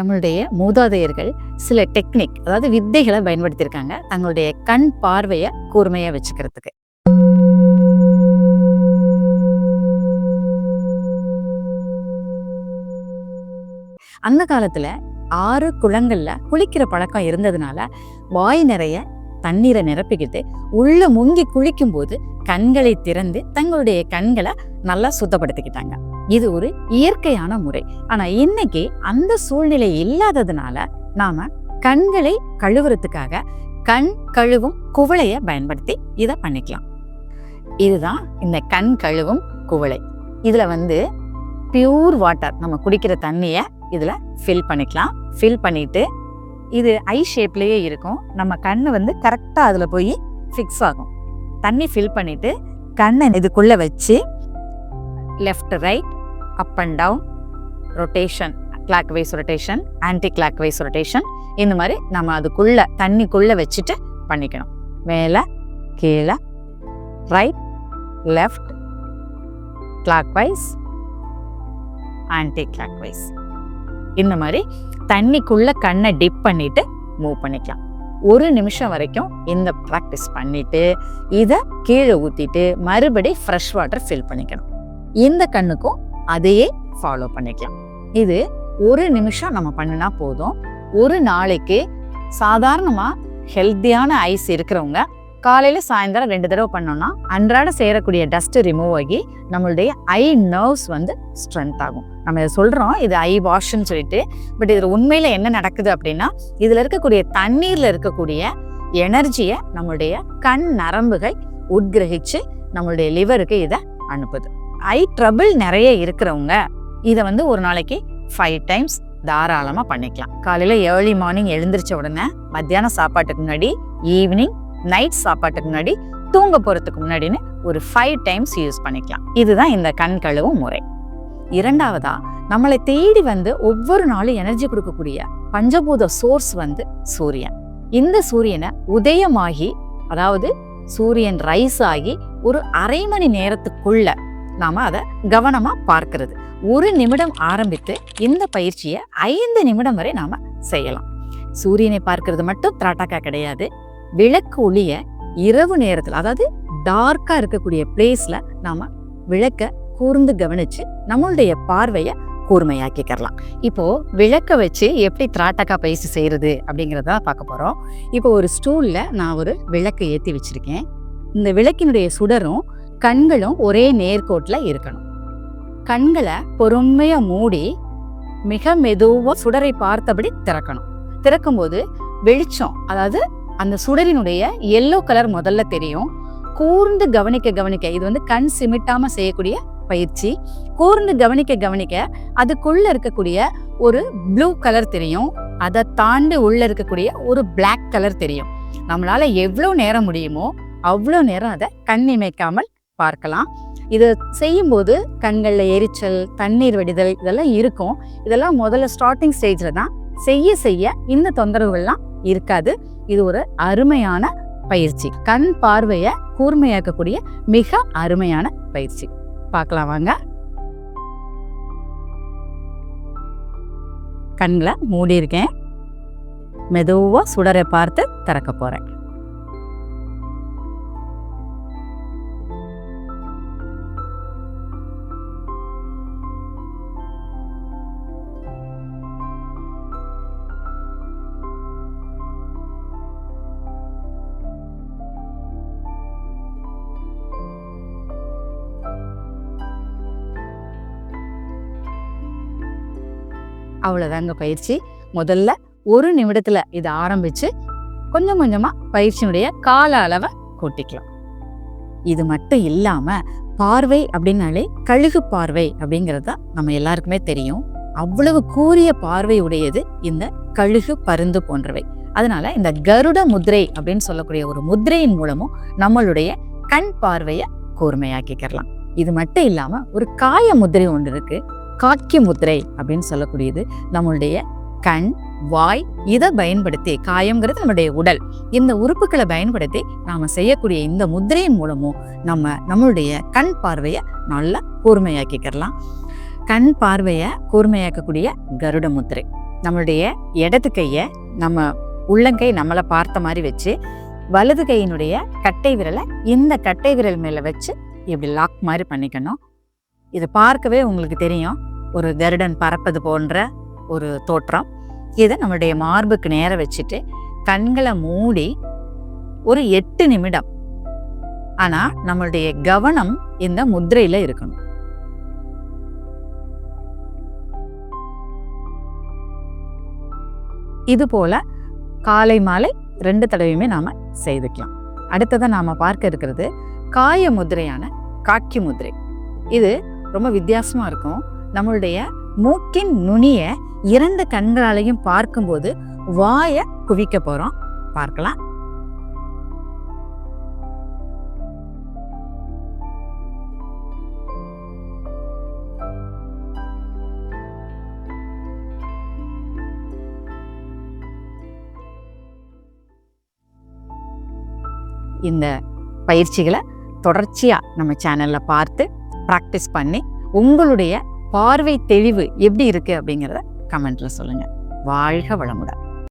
நம்மளுடைய மூதாதையர்கள் சில டெக்னிக் அதாவது வித்தைகளை பயன்படுத்தியிருக்காங்க. தங்களுடைய கண் பார்வையை கூர்மையாக வச்சுக்கிறதுக்கு. அந்த காலத்தில் ஆறு குளங்களில் குளிக்கிற பழக்கம் இருந்ததுனால வாய் நிறைய தண்ணீரை நிரப்பிக்கிட்டு உள்ள முங்கி குளிக்கும்போது கண்களை திறந்து தங்களுடைய கண்களை நல்லா சுத்தப்படுத்திக்கிட்டாங்க. இது ஒரு இயற்கையான முறை. ஆனா இன்னைக்கு அந்த சூழ்நிலை இல்லாததுனால நாம கண்களை கழுவுறதுக்காக கண் கழுவும் குவளைய பயன்படுத்தி இதை பண்ணிக்கலாம். இதுதான் இந்த கண் கழுவும் குவளை. இதுல வந்து பியூர் வாட்டர் நம்ம குடிக்கிற தண்ணியை இதுல ஃபில் பண்ணிக்கலாம். ஃபில் பண்ணிட்டு இது ஐ ஷேப்லயே இருக்கும். நம்ம கண்ணு வந்து கரெக்டா அதுல போய் ஃபிக்ஸ் ஆகும். தண்ணி ஃபில் பண்ணிட்டு கண்ணை இதுக்குள்ள வச்சு left right up and down rotation clockwise rotation anticlockwise rotation இந்த மாதிரி நம்ம அதுக்குள்ள தண்ணிக்குள்ளே வச்சுட்டு பண்ணிக்கணும். மேலே கீழே right left clockwise anticlockwise இந்த மாதிரி தண்ணிக்குள்ள கண்ணை டிப் பண்ணிட்டு மூவ் பண்ணிக்கலாம். ஒரு நிமிஷம் வரைக்கும் இந்த ப்ராக்டிஸ் பண்ணிட்டு இதை கீழே ஊற்றிட்டு மறுபடி ஃப்ரெஷ் வாட்டர் ஃபில் பண்ணிக்கணும். இந்த கண்ணுக்கும் அதையே ஃபாலோ பண்ணிக்கலாம். இது ஒரு நிமிஷம் நம்ம பண்ணினா போதும். ஒரு நாளைக்கு சாதாரணமாக ஹெல்த்தியான ஐஸ் இருக்கிறவங்க காலையில் சாயந்தரம் ரெண்டு தடவை பண்ணோம்னா அன்றாட சேரக்கூடிய டஸ்ட்டு ரிமூவ் ஆகி நம்மளுடைய ஐ நர்வ்ஸ் வந்து ஸ்ட்ரென்த் ஆகும். நம்ம இதை சொல்கிறோம் இது ஐ வாஷ்ன்னு சொல்லிட்டு பட் இதில் உண்மையில் என்ன நடக்குது அப்படின்னா இதில் இருக்கக்கூடிய தண்ணீரில் இருக்கக்கூடிய எனர்ஜியை நம்மளுடைய கண் நரம்புகள் உட்கிரகிச்சு நம்மளுடைய லிவருக்கு இதை அனுப்புது. ஐ ட்ரபிள் நிறைய இருக்கிறவங்க இதை வந்து ஒரு நாளைக்கு ஃபைவ் டைம்ஸ் தாராளமாக பண்ணிக்கலாம். காலையில் ஏர்லி மார்னிங் எழுந்திரிச்ச உடனே மத்தியானம் சாப்பாட்டுக்கு முன்னாடி ஈவினிங் நைட் சாப்பாட்டுக்கு முன்னாடி தூங்க போகிறதுக்கு முன்னாடின்னு ஒரு ஃபைவ் டைம்ஸ் யூஸ் பண்ணிக்கலாம். இதுதான் இந்த கண் கழுவும் முறை. இரண்டாவதா நம்மளை தேடி வந்து ஒவ்வொரு நாளும் எனர்ஜி கொடுக்கக்கூடிய பஞ்சபூத சோர்ஸ் வந்து சூரியன். இந்த சூரியனை உதயமாகி அதாவது சூரியன் ரைஸ் ஆகி ஒரு அரை மணி நேரத்துக்குள்ள நாம அதை கவனமா பார்க்கிறது. ஒரு நிமிடம் ஆரம்பித்து இந்த பயிற்சியை ஐந்து நிமிடம் வரை நாம செய்யலாம். சூரியனை பார்க்கறது மட்டும் திராட்டாக்கா கிடையாது. விளக்கு ஒளிய இரவு நேரத்தில் அதாவது டார்க்கா இருக்கக்கூடிய பிளேஸ்ல நாம விளக்க கூர்ந்து கவனிச்சு நம்மளுடைய பார்வையை கூர்மையாக்கிக்கலாம் இப்போ விளக்க வச்சு எப்படி திராட்டக்கா பயிற்சி செய்யறது அப்படிங்கிறத பார்க்க போறோம். இப்போ ஒரு ஸ்டூல்ல நான் ஒரு விளக்கு ஏற்றி வச்சிருக்கேன். இந்த விளக்கினுடைய சுடரும் கண்களும் ஒரே நேர்கோட்டில் இருக்கணும். கண்களை பொறுமையாக மூடி மிக மெதுவாக சுடரை பார்த்தபடி திறக்கணும். திறக்கும்போது வெளிச்சம் அதாவது அந்த சுடரினுடைய எல்லோ கலர் முதல்ல தெரியும். கூர்ந்து கவனிக்க கவனிக்க இது வந்து கண் சிமிட்டாமல் செய்யக்கூடிய பயிற்சி. கூர்ந்து கவனிக்க கவனிக்க அதுக்குள்ள இருக்கக்கூடிய ஒரு ப்ளூ கலர் தெரியும். அதை தாண்டி உள்ள இருக்கக்கூடிய ஒரு பிளாக் கலர் தெரியும். நம்மளால எவ்வளோ நேரம் முடியுமோ அவ்வளோ நேரம் அதை கண் இமைக்காமல் பார்க்கலாம். இதை செய்யும்போது கண்களில் எரிச்சல் தண்ணீர் வடிதல் இதெல்லாம் இருக்கும். இதெல்லாம் முதல்ல ஸ்டார்டிங் ஸ்டேஜில் தான் செய்ய செய்ய இந்த தொந்தரவுகள்லாம் இருக்காது. இது ஒரு அருமையான பயிற்சி. கண் பார்வையை கூர்மையாக்கக்கூடிய மிக அருமையான பயிற்சி. பார்க்கலாம் வாங்க. கண்களை மூடியிருக்கேன். மெதுவாக சுடரை பார்த்து திறக்க போறேன். அவ்வளோதாங்க பயிற்சி. முதல்ல ஒரு நிமிடத்தில் இதை ஆரம்பித்து கொஞ்சம் கொஞ்சமாக பயிற்சியினுடைய கால அளவை கூட்டிக்கலாம். இது மட்டும் இல்லாமல் பார்வை அப்படின்னாலே கழுகு பார்வை அப்படிங்கிறது தான் நம்ம எல்லாருக்குமே தெரியும். அவ்வளவு கூரிய பார்வை உடையது இந்த கழுகு பருந்து போன்றவை. அதனால இந்த கருட முதிரை அப்படின்னு சொல்லக்கூடிய ஒரு முதிரையின் மூலமும் நம்மளுடைய கண் பார்வையை கூர்மையாக்கிக்கிறலாம் இது மட்டும் இல்லாமல் ஒரு காய முத்திரை ஒன்று இருக்குது காக்கிய முத்திரை அப்படின்னு சொல்லக்கூடியது. நம்மளுடைய கண் வாய் இதை பயன்படுத்தி காயம்ங்கிறது நம்மளுடைய உடல். இந்த உறுப்புகளை பயன்படுத்தி நாம செய்யக்கூடிய இந்த முத்திரையின் மூலமும் நம்ம நம்மளுடைய கண் பார்வையை நல்லா கூர்மையாக்கிக்கிறலாம் கண் பார்வையை கூர்மையாக்கக்கூடிய கருட முத்திரை நம்மளுடைய இடது கையை நம்ம உள்ளங்கை நம்மளை பார்த்த மாதிரி வச்சு வலது கையினுடைய கட்டை விரலை இந்த கட்டை விரல் மேலே வச்சு இப்படி லாக் மாதிரி பண்ணிக்கணும். இது பார்க்கவே உங்களுக்கு தெரியும். ஒரு கருடன் பறப்பது போன்ற ஒரு தோற்றம். இதை நம்மளுடைய மார்புக்கு நேர வச்சுட்டு கண்களை மூடி ஒரு எட்டு நிமிடம். ஆனா நம்மளுடைய கவனம் இந்த முத்திரையில இருக்கணும். இது போல காலை மாலை ரெண்டு தடவையுமே நாம செய்துக்கலாம். அடுத்ததை நாம பார்க்க இருக்கிறது காய முதிரையான காக்கி முதிரை இது ரொம்ப வித்தியாசமா இருக்கும். நம்மளுடைய மூக்கின் நுனிய இரண்டு கண்களாலையும் பார்க்கும்போது வாயை குவிக்க போறோம். பார்க்கலாம். இந்த பயிற்சிகளை தொடர்ச்சியாக நம்ம சேனலில் பார்த்து ப்ராக்டிஸ் பண்ணி உங்களுடைய பார்வை தெளிவு எப்படி இருக்குது அப்படிங்கிறத கமெண்ட்டில் சொல்லுங்கள் வாழ்க வளமுடன்.